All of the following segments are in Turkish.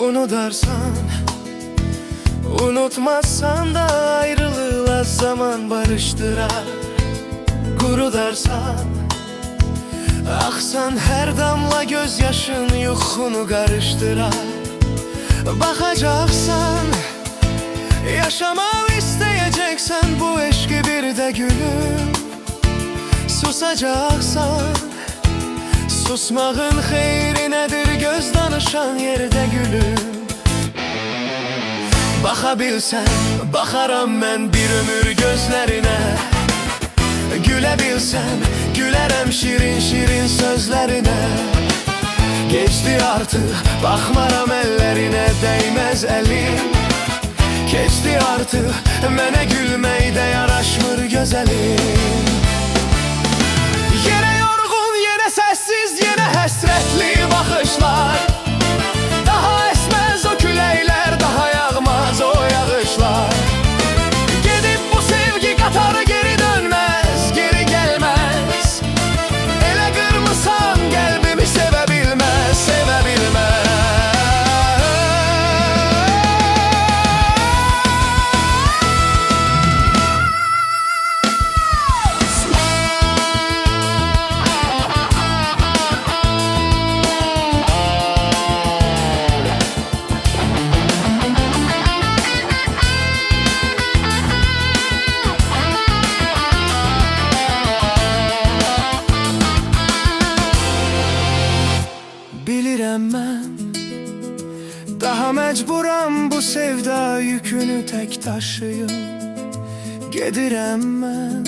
unutarsan Unutmazsan da ayrılığa zaman barıştırar. Kurudarsan Aksan her damla gözyaşın yuhunu karıştırar. Bakacaksan Yaşamak isteyeceksen bu eşki bir de gülüm. Susacaksan Susmağın xeyri nedir göz danışan yerde gülüm. Bakabilsen bakaram ben bir ömür gözlerine Gülebilsem gülerem şirin şirin sözlerine Geçti artık bakmaram ellerine değmez elim Keçti artık mene gülmeyde yaraşmır Mən Daha məcburam bu sevda yükünü tək daşıyım Gedirəm mən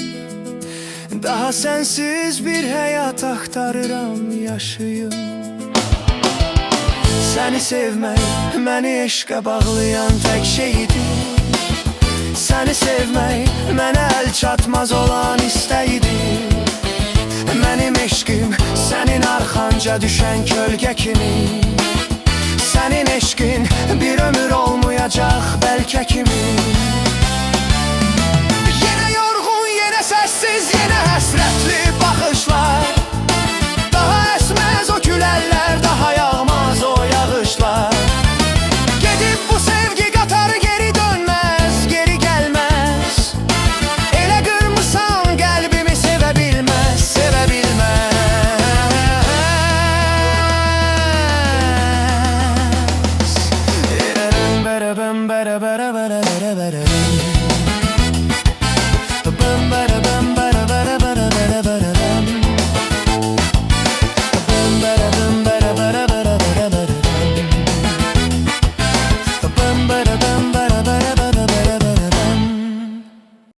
Daha sensiz bir həyat axtarıram yaşayım Səni sevmək məni eşqə bağlayan tək şeydir. Səni sevmək mənə əl çatmaz olan istəyidir arxanca düşən kölgə kimi? Sənin eşqin bir ömür olmayacaq bəlkə kimi Erərəm, bərəbəm, bərə, bərə, bərə, bərə, bərə